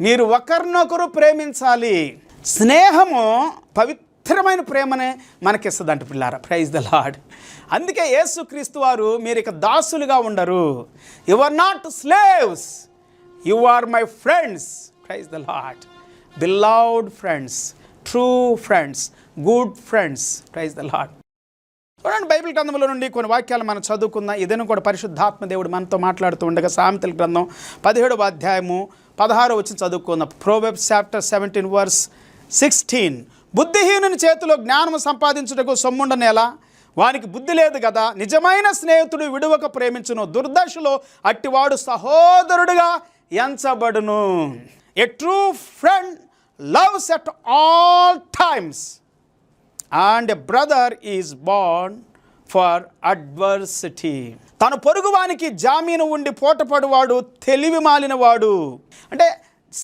మీరు ఒకరినొకరు ప్రేమించాలి. స్నేహము పవిత్రమైన ప్రేమనే మనకిస్తుందంట పిల్లారా. ప్రైజ్ ద లాడ్ అందుకే యేసుక్రీస్తు వారు మీరు ఇక దాసులుగా ఉండరు. You are not slaves you are my friends praise the Lord beloved friends true friends good friends praise the Lord చూడండి బైబిల్ గ్రంథంలో నుండి కొన్ని వాక్యాలు మనం చదువుకుందాం. ఇదేను కూడా పరిశుద్ధాత్మ దేవుడు మనతో మాట్లాడుతూ ఉండగా సామెతల గ్రంథం పదిహేడవ అధ్యాయము పదహారు వచ్చి చదువుకున్న Proverbs chapter seventeen verse sixteen బుద్ధిహీనుని చేతిలో జ్ఞానము సంపాదించుటకు సొమ్ముండనేలా వానికి బుద్ధి లేదు కదా నిజమైన స్నేహితుడు విడువక ప్రేమించును దుర్దశలో అట్టివాడు సహోదరుడుగా ఎంచబడును. A true friend loves at all times and a brother is bond for adversity. తన పొరుగువానికి జామీను ఉండి పోటపడువాడు తెలివి మాలినవాడు. అంటే